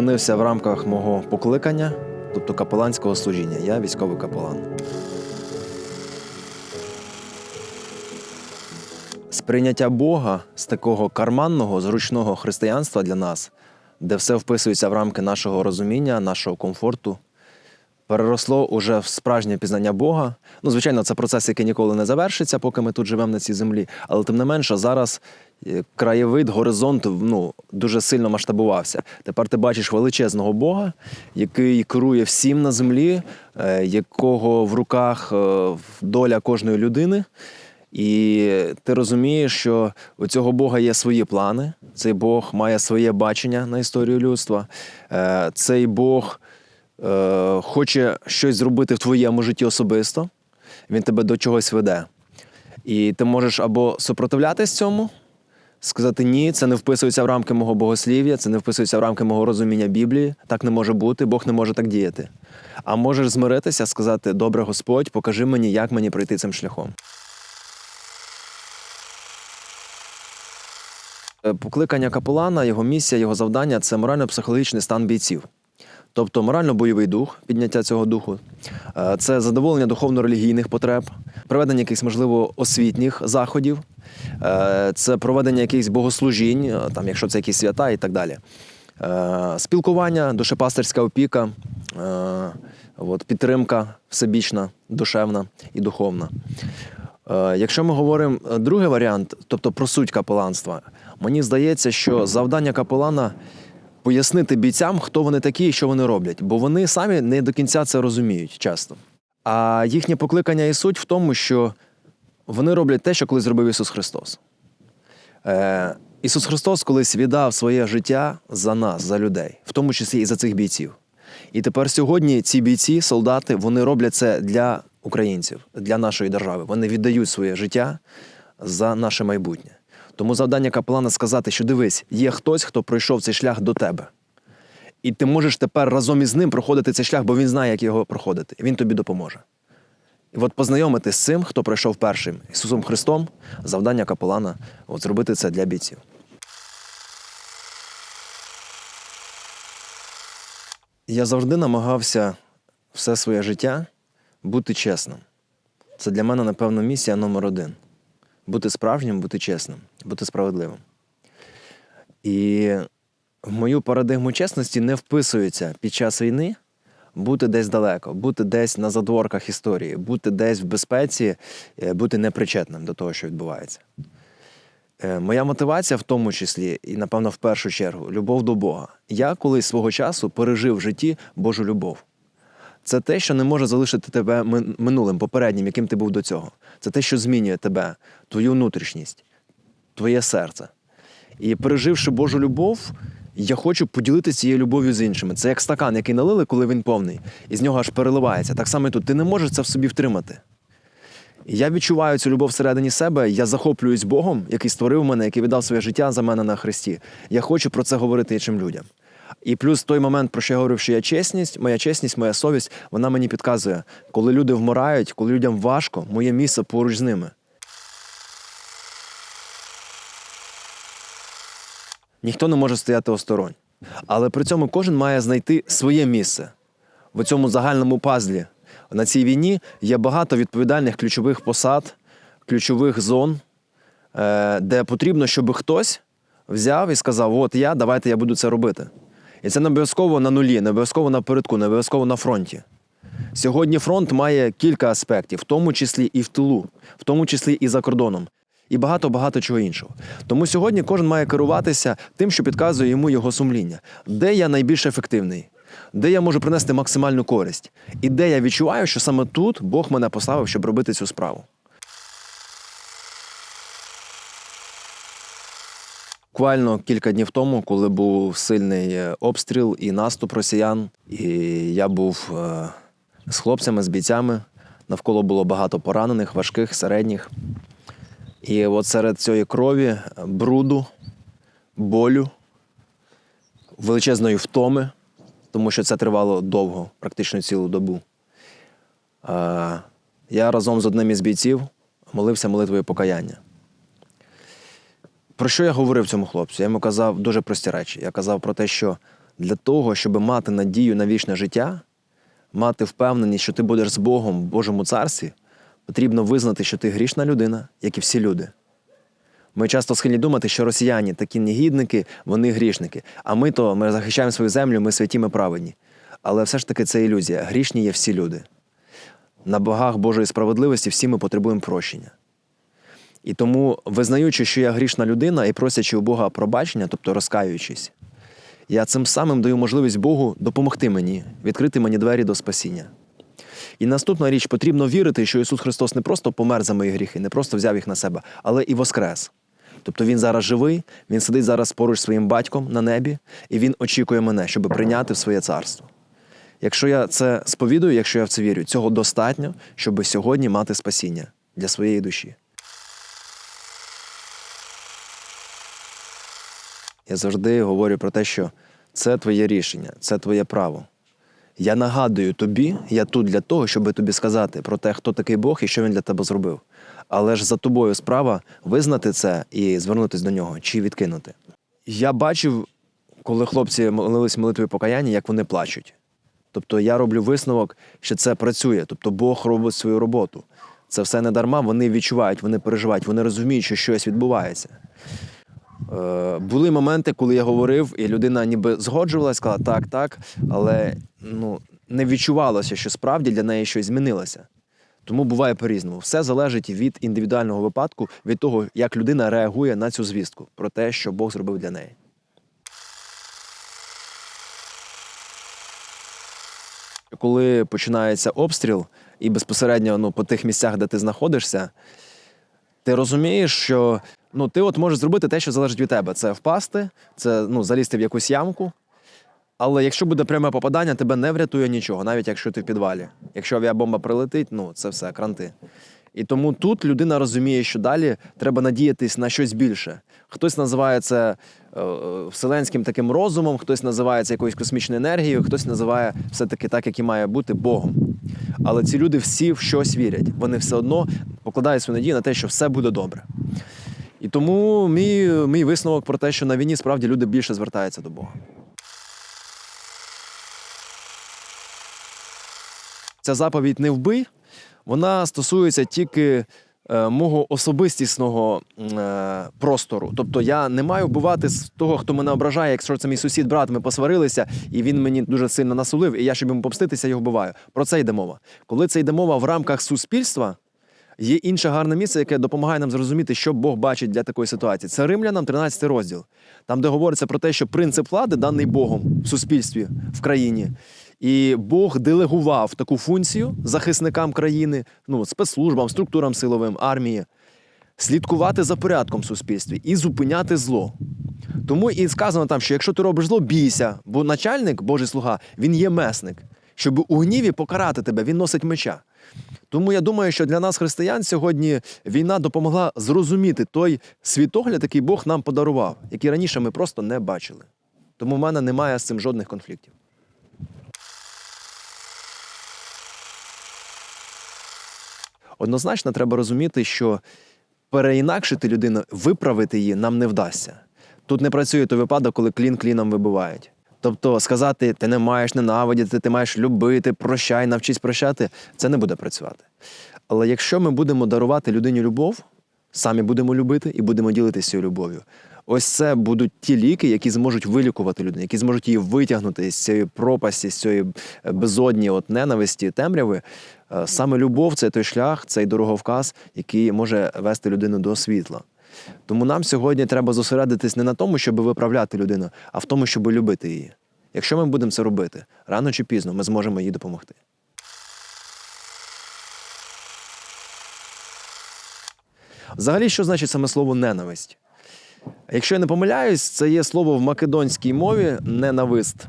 опинився в рамках мого покликання, тобто капеланського служіння. Я військовий капелан. Сприйняття Бога з такого карманного, зручного християнства для нас, де все вписується в рамки нашого розуміння, нашого комфорту, переросло уже в справжнє пізнання Бога. Ну, звичайно, це процес, який ніколи не завершиться, поки ми тут живемо на цій землі. Але тим не менше, зараз е, краєвид, горизонт ну, дуже сильно масштабувався. Тепер ти бачиш величезного Бога, який керує всім на землі, е, якого в руках е, доля кожної людини. І ти розумієш, що у цього Бога є свої плани. Цей Бог має своє бачення на історію людства. Цей Бог е, хоче щось зробити в твоєму житті особисто. Він тебе до чогось веде. І ти можеш або супротивлятись цьому, сказати ні, це не вписується в рамки мого богослів'я, це не вписується в рамки мого розуміння Біблії. Так не може бути, Бог не може так діяти. А можеш змиритися, сказати: Добре, Господь, покажи мені, як мені пройти цим шляхом. Е, Покликання капелана, його місія, його завдання це морально-психологічний стан бійців. Тобто морально-бойовий дух, підняття цього духу, е, це задоволення духовно-релігійних потреб, проведення якихось, можливо, освітніх заходів, е, це проведення якихось богослужінь, е, там, якщо це якісь свята і так далі. Спілкування, душепастерська опіка, от, підтримка всебічна, душевна і духовна. Якщо ми говоримо другий варіант, тобто про суть капеланства, мені здається, що завдання капелана пояснити бійцям, хто вони такі і що вони роблять, бо вони самі не до кінця це розуміють часто. А їхнє покликання і суть в тому, що вони роблять те, що колись зробив Ісус Христос. Е, Ісус Христос колись віддав своє життя за нас, за людей, в тому числі і за цих бійців. І тепер сьогодні ці бійці, солдати, вони роблять це для українців, для нашої держави. Вони віддають своє життя за наше майбутнє. Тому завдання капелана сказати, що дивись, є хтось, хто пройшов цей шлях до тебе. І ти можеш тепер разом із ним проходити цей шлях, бо він знає, як його проходити. І він тобі допоможе. І от познайомити з цим, хто пройшов першим Ісусом Христом, завдання капелана от зробити це для бійців. Я завжди намагався все своє життя бути чесним. Це для мене, напевно, місія номер один. Бути справжнім, бути чесним, бути справедливим. І в мою парадигму чесності не вписується під час війни бути десь далеко, бути десь на задворках історії, бути десь в безпеці, е, бути непричетним до того, що відбувається. Е, Моя мотивація в тому числі, і, напевно, в першу чергу, любов до Бога. Я колись свого часу пережив в житті Божу любов. Це те, що не може залишити тебе минулим, попереднім, яким ти був до цього. Це те, що змінює тебе, твою внутрішність, твоє серце. І переживши Божу любов, я хочу поділитися цією любов'ю з іншими. Це як стакан, який налили, коли він повний, і з нього аж переливається. Так само і тут. Ти не можеш це в собі втримати. Я відчуваю цю любов всередині себе. Я захоплююсь Богом, який створив мене, який віддав своє життя за мене на Христі. Я хочу про це говорити іншим людям. І плюс той момент, про що я говорив, що я чесність, моя чесність, моя совість, вона мені підказує, коли люди вмирають, коли людям важко, моє місце поруч з ними. Ніхто не може стояти осторонь. Але при цьому кожен має знайти своє місце в цьому загальному пазлі. На цій війні є багато відповідальних ключових посад, ключових зон, е, де потрібно, щоб хтось взяв і сказав: От я, давайте я буду це робити. І це не обов'язково на нулі, не обов'язково напередку, не обов'язково на фронті. Сьогодні фронт має кілька аспектів, в тому числі і в тилу, в тому числі і за кордоном, і багато-багато чого іншого. Тому сьогодні кожен має керуватися тим, що підказує йому його сумління, де я найбільш ефективний, де я можу принести максимальну користь, і де я відчуваю, що саме тут Бог мене поставив, щоб робити цю справу. Буквально кілька днів тому, коли був сильний е, обстріл і наступ росіян, і я був е, з хлопцями, з бійцями. Навколо було багато поранених, важких, середніх. І от серед цієї крові, бруду, болю, величезної втоми, тому що це тривало довго, практично цілу добу. Е, Я разом з одним із бійців молився молитвою покаяння. Про що я говорив цьому хлопцю? Я йому казав дуже прості речі. Я казав про те, що Для того, щоб мати надію на вічне життя, мати впевненість, що ти будеш з Богом в Божому царстві, потрібно визнати, що ти грішна людина, як і всі люди. Ми часто схильні думати, що росіяни такі негідники, вони грішники. А ми то ми захищаємо свою землю, ми святі, ми праведні. Але все ж таки це ілюзія. Грішні є всі люди. На богах Божої справедливості всі ми потребуємо прощення. І тому, визнаючи, що я грішна людина і просячи у Бога пробачення, тобто розкаюючись, я цим самим даю можливість Богу допомогти мені, відкрити мені двері до спасіння. І наступна річ потрібно вірити, що Ісус Христос не просто помер за мої гріхи, не просто взяв їх на себе, але і воскрес. Тобто Він зараз живий, Він сидить зараз поруч своїм батьком на небі, і Він очікує мене, щоб прийняти в своє царство. Якщо я це сповідую, якщо я в це вірю, цього достатньо, щоб сьогодні мати спасіння для своєї душі. Я завжди говорю про те, що це твоє рішення, це твоє право. Я нагадую тобі, я тут для того, щоб тобі сказати про те, хто такий Бог і що він для тебе зробив. Але ж за тобою справа визнати це і звернутися до нього чи відкинути. Я бачив, коли хлопці молились молитвою покаяння, як вони плачуть. Тобто я роблю висновок, що це працює. Тобто Бог робить свою роботу. Це все не дарма, вони відчувають, вони переживають, вони розуміють, що щось відбувається. Е, були моменти, коли я говорив, і людина ніби згоджувалась, сказала так, так, але ну, не відчувалося, що справді для неї щось змінилося. Тому буває по-різному. Все залежить від індивідуального випадку, від того, як людина реагує на цю звістку про те, що Бог зробив для неї. Коли починається обстріл, і безпосередньо ну, по тих місцях, де ти знаходишся, ти розумієш, що ну, ти от можеш зробити те, що залежить від тебе. Це впасти, це ну, залізти в якусь ямку. Але якщо буде пряме попадання, тебе не врятує нічого, навіть якщо ти в підвалі. Якщо авіабомба прилетить, ну це все, кранти. І тому тут людина розуміє, що далі треба надіятись на щось більше. Хтось називає це е, вселенським таким розумом, хтось називає це якоюсь космічною енергією, хтось називає все-таки так, як і має бути Богом. Але ці люди всі в щось вірять. Вони все одно покладають свою надію на те, що все буде добре. І тому мій, мій висновок про те, що на війні справді люди більше звертаються до Бога. Ця заповідь не вбий, вона стосується тільки е, мого особистісного е, простору. Тобто я не маю вбивати з того, хто мене ображає, якщо це мій сусід, брат, ми посварилися, і він мені дуже сильно насолив, і я, щоб йому помститися, його вбиваю. Про це йде мова. Коли це йде мова в рамках суспільства, є інше гарне місце, яке допомагає нам зрозуміти, що Бог бачить для такої ситуації. Це Римлянам 13 розділ, там, де говориться про те, що принцип влади даний Богом в суспільстві, в країні. І Бог делегував таку функцію захисникам країни, ну, спецслужбам, структурам силовим, армії, слідкувати за порядком в суспільстві і зупиняти зло. Тому і сказано там, що якщо ти робиш зло, бійся, бо начальник, Божий слуга, він є месник. Щоб у гніві покарати тебе, він носить меча. Тому я думаю, що для нас, християн, сьогодні війна допомогла зрозуміти той світогляд, який Бог нам подарував, який раніше ми просто не бачили. Тому в мене немає з цим жодних конфліктів. Однозначно треба розуміти, що переінакшити людину, виправити її нам не вдасться. Тут не працює той випадок, коли клін кліном вибивають. Тобто сказати, ти не маєш ненавидіти, ти маєш любити, прощай, навчись прощати, це не буде працювати. Але якщо ми будемо дарувати людині любов, самі будемо любити і будемо ділитися цією любов'ю. Ось це будуть ті ліки, які зможуть вилікувати людину, які зможуть її витягнути з цієї пропасті, з цієї безодні от ненависті, темряви. Е, Саме любов це той шлях, цей дороговказ, який може вести людину до світла. Тому нам сьогодні треба зосередитись не на тому, щоб виправляти людину, а в тому, щоб любити її. Якщо ми будемо це робити, рано чи пізно ми зможемо їй допомогти. Взагалі, що значить саме слово ненависть? Якщо я не помиляюсь, це є слово в македонській мові ненавист.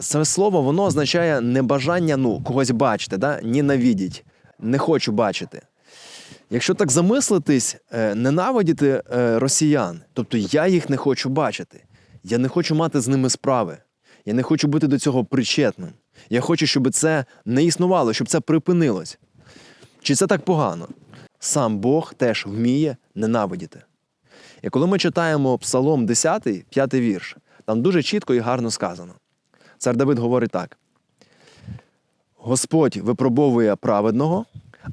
Це слово воно означає небажання ну, когось бачити, да? ненавидіть, не хочу бачити. Якщо так замислитись, е, ненавидіти е, росіян, тобто я їх не хочу бачити, я не хочу мати з ними справи, я не хочу бути до цього причетним. Я хочу, щоб це не існувало, щоб це припинилось. Чи це так погано? Сам Бог теж вміє ненавидіти. І коли ми читаємо Псалом 10, 5 вірш, Там дуже чітко і гарно сказано. Цар Давид говорить так: Господь випробовує праведного,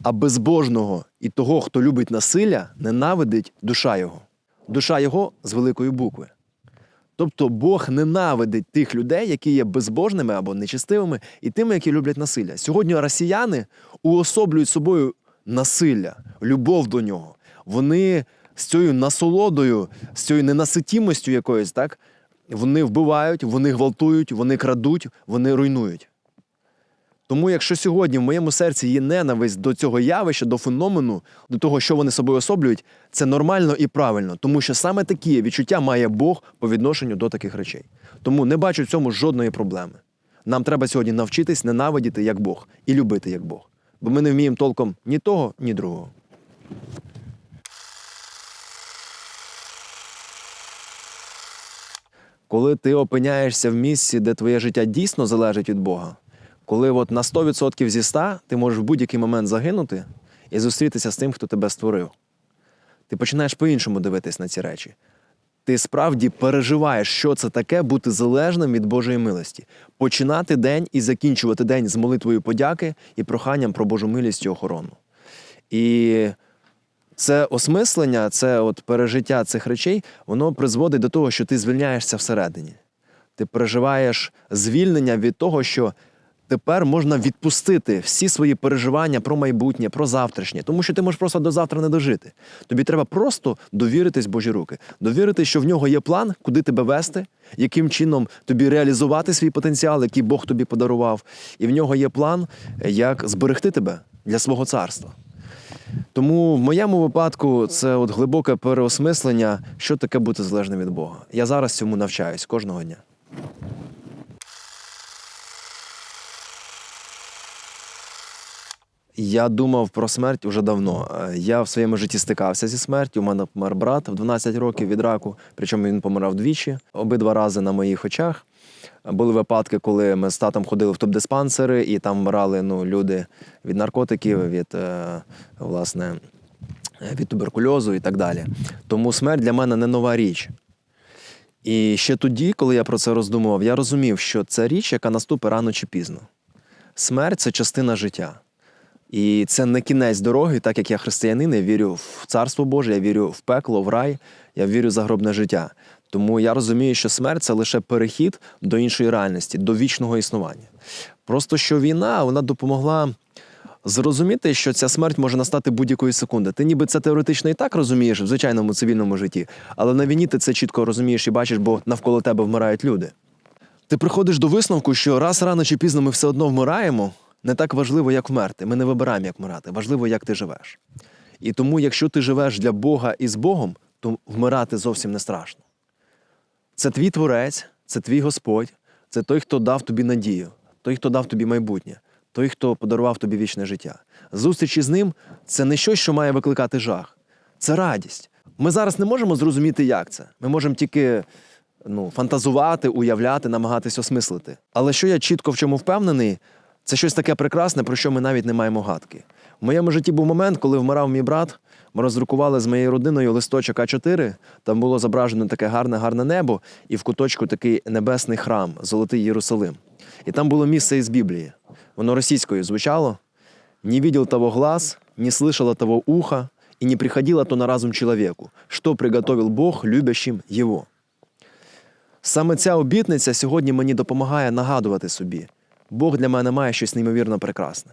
а безбожного і того, хто любить насилля, ненавидить душа його. Душа його з великої букви. Тобто Бог ненавидить тих людей, які є безбожними або нечестивими, і тими, які люблять насилля. Сьогодні росіяни уособлюють собою насилля, любов до нього. Вони з цією насолодою, з цією ненаситімостю якоюсь, так, вони вбивають, вони гвалтують, вони крадуть, вони руйнують. Тому, якщо сьогодні в моєму серці є ненависть до цього явища, до феномену, до того, що вони собою особлюють, це нормально і правильно, тому що саме такі відчуття має Бог по відношенню до таких речей. Тому не бачу в цьому жодної проблеми. Нам треба сьогодні навчитись ненавидіти як Бог і любити як Бог. Бо ми не вміємо толком ні того, ні другого. Коли ти опиняєшся в місці, де твоє життя дійсно залежить від Бога, коли от на 100% зі 100 ти можеш в будь-який момент загинути і зустрітися з тим, хто тебе створив, ти починаєш по-іншому дивитись на ці речі. Ти справді переживаєш, що це таке бути залежним від Божої милості, починати день і закінчувати день з молитвою подяки і проханням про Божу милість і охорону. І це осмислення, це от пережиття цих речей, воно призводить до того, що ти звільняєшся всередині. Ти переживаєш звільнення від того, що тепер можна відпустити всі свої переживання про майбутнє, про завтрашнє, тому що ти можеш просто до завтра не дожити. Тобі треба просто довіритись Божі руки, довірити, що в нього є план, куди тебе вести, яким чином тобі реалізувати свій потенціал, який Бог тобі подарував, і в нього є план, як зберегти тебе для свого царства. Тому в моєму випадку це от глибоке переосмислення, що таке бути залежним від Бога. Я зараз цьому навчаюсь кожного дня. Я думав про смерть уже давно. Е, Я в своєму житті стикався зі смертю. У мене помер брат в 12 років від раку, причому він помирав двічі, обидва рази на моїх очах. Були випадки, коли ми з татом ходили в топ-диспансери, і там вмирали ну, люди від наркотиків, від е, власне від туберкульозу і так далі. Тому смерть для мене не нова річ. І ще тоді, коли я про це роздумував, я розумів, що це річ, яка наступить рано чи пізно. Смерть це частина життя. І це не кінець дороги, так як я християнин, я вірю в Царство Боже, я вірю в пекло, в рай, я вірю в загробне життя. Тому я розумію, що смерть це лише перехід до іншої реальності, до вічного існування. Просто що війна вона допомогла зрозуміти, що ця смерть може настати будь-якої секунди. Ти ніби це теоретично і так розумієш в звичайному цивільному житті, але на війні ти це чітко розумієш і бачиш, бо навколо тебе вмирають люди. Ти приходиш до висновку, що раз рано чи пізно ми все одно вмираємо, не так важливо, як вмерти. Ми не вибираємо, як вмирати. Важливо, як ти живеш. І тому, якщо ти живеш для Бога і з Богом, то вмирати зовсім не страшно. Це твій творець, це твій Господь, це той, хто дав тобі надію, той, хто дав тобі майбутнє, той, хто подарував тобі вічне життя. Зустріч із ним це не щось, що має викликати жах, це радість. Ми зараз не можемо зрозуміти, як це. Ми можемо тільки ну, фантазувати, уявляти, намагатись осмислити. Але що я чітко в чому впевнений, це щось таке прекрасне, про що ми навіть не маємо гадки. В моєму житті був момент, коли вмирав мій брат. Ми роздрукували з моєю родиною листочок А4. Там було зображено таке гарне, гарне небо, і в куточку такий небесний храм, Золотий Єрусалим. І там було місце із Біблії. Воно російською звучало: «Не видел того глаз, не слышало того уха, и не приходило то на разум человеку, что приготовил Бог любящим Його. Саме ця обітниця сьогодні мені допомагає нагадувати собі, Бог для мене має щось неймовірно прекрасне.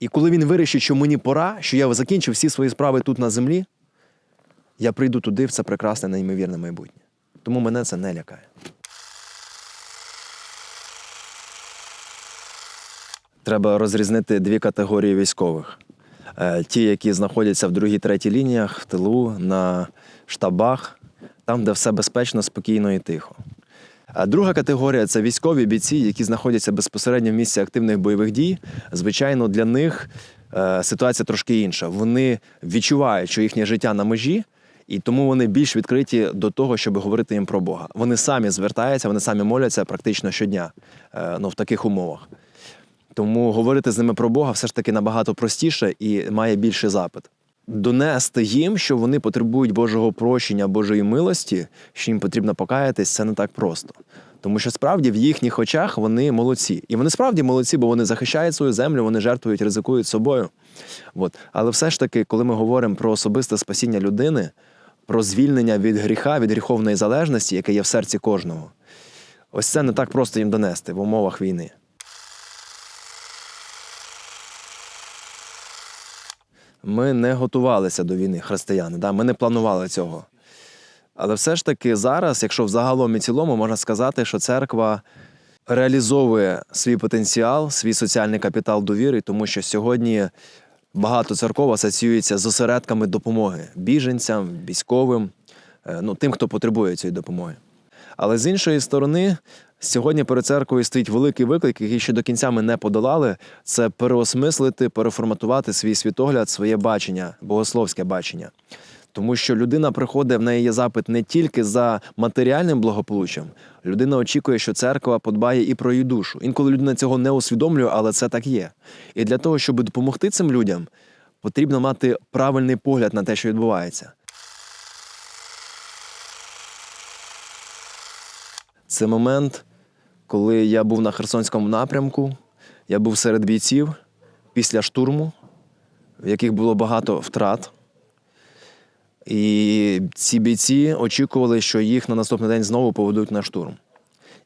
І коли він вирішить, що мені пора, що я закінчив всі свої справи тут на землі, я прийду туди в це прекрасне, неймовірне майбутнє. Тому мене це не лякає. Треба розрізнити дві категорії військових: Е, ті, які знаходяться в другій, третій лініях, в тилу, на штабах, там, де все безпечно, спокійно і тихо. Друга категорія це військові бійці, які знаходяться безпосередньо в місці активних бойових дій. Звичайно, для них е, ситуація трошки інша. Вони відчувають, що їхнє життя на межі, і тому вони більш відкриті до того, щоб говорити їм про Бога. Вони самі звертаються, вони самі моляться практично щодня е, ну, в таких умовах. Тому говорити з ними про Бога все ж таки набагато простіше і має більший запит. Донести їм, що вони потребують Божого прощення, Божої милості, що їм потрібно покаятись, це не так просто. Тому що справді в їхніх очах вони молодці. І вони справді молодці, бо вони захищають свою землю, вони жертвують, ризикують собою. От. Але все ж таки, коли ми говоримо про особисте спасіння людини, про звільнення від гріха, від гріховної залежності, яке є в серці кожного, ось це не так просто їм донести в умовах війни. Ми не готувалися до війни, християни, да? ми не планували цього. Але все ж таки зараз, якщо в загалом і цілому, можна сказати, що церква реалізовує свій потенціал, свій соціальний капітал довіри, тому що сьогодні багато церков асоціюється з осередками допомоги біженцям, військовим, е, ну, тим, хто потребує цієї допомоги. Але з іншої сторони, сьогодні перед церквою стоїть великий виклик, який ще до кінця ми не подолали. Це переосмислити, переформатувати свій світогляд, своє бачення, богословське бачення. Тому що людина приходить, в неї є запит не тільки за матеріальним благополуччям. Людина очікує, що церква подбає і про її душу. Інколи людина цього не усвідомлює, але це так є. І для того, щоб допомогти цим людям, потрібно мати правильний погляд на те, що відбувається. Це момент, коли я був на Херсонському напрямку, я був серед бійців після штурму, в яких було багато втрат. І ці бійці очікували, що їх на наступний день знову поведуть на штурм.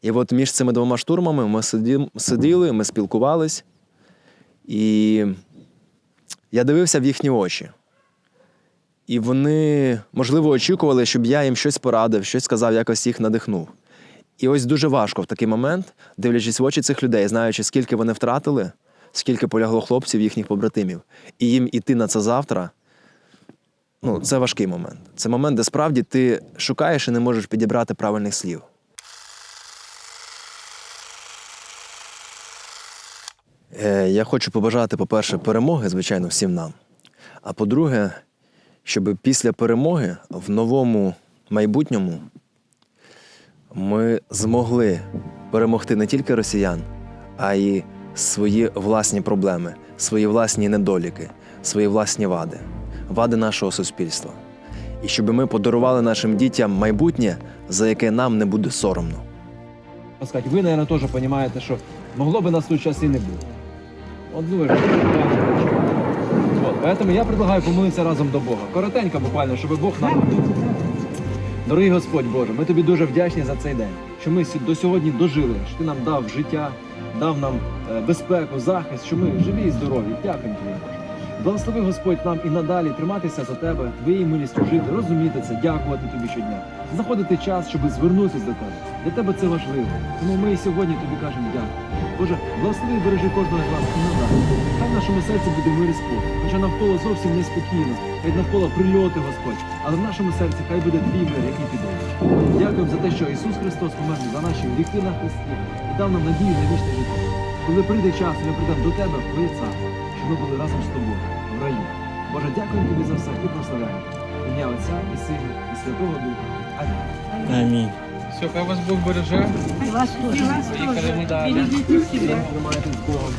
І от між цими двома штурмами ми сиділи, ми спілкувались, і я дивився в їхні очі. І вони, можливо, очікували, щоб я їм щось порадив, щось сказав, якось їх надихнув. І ось дуже важко в такий момент, дивлячись в очі цих людей, знаючи, скільки вони втратили, скільки полягло хлопців, їхніх побратимів, і їм іти на це завтра. Ну, це важкий момент. Це момент, де справді ти шукаєш і не можеш підібрати правильних слів. Е, Я хочу побажати, по-перше, перемоги, звичайно, всім нам. А по-друге, щоб після перемоги в новому майбутньому ми змогли перемогти не тільки росіян, а й свої власні проблеми, свої власні недоліки, свої власні вади, вади нашого суспільства. І щоб ми подарували нашим дітям майбутнє, за яке нам не буде соромно. сказать, вы, наверное, тоже понимаете, что могло бы нас тут сейчас и не быть. Вот ну, вы же понимаете, почему. Вот, поэтому я предлагаю помолитися разом до Бога. Коротенько буквально, щоб Бог нам. Дорогий Господь Боже, ми тобі дуже вдячні за цей день, що ми до сьогодні дожили, що ти нам дав життя, дав нам е, безпеку, захист, що ми живі і здорові. Дякуємо тобі, Боже. Благослови Господь нам і надалі триматися за тебе, твоєю милістю жити, розуміти це, дякувати тобі щодня, знаходити час, щоб звернутися до тебе. Для тебе це важливо. Тому ми і сьогодні тобі кажемо дякую. Боже, і бережи кожного з нас і надалі. Хай в нашому серці буде мир і спокій, хоча навколо зовсім неспокійно, хай навколо прильоти, Господь, але в нашому серці хай буде твій мир, який піде. Дякуємо за те, що Ісус Христос помер за наші гріхи на хресті і дав нам надію на вічне життя. Коли прийде час, ми прийдемо до тебе в твоє царство, щоб ми були разом з тобою в раю. Боже, дякуємо тобі за все і прославляємо. Ім'я Отця і Сина, і Святого Духа. Амінь. Амінь. Все, хай вас Бог береже. І Вас тоже. Поїхали ми далі. Тримайтесь з Богом.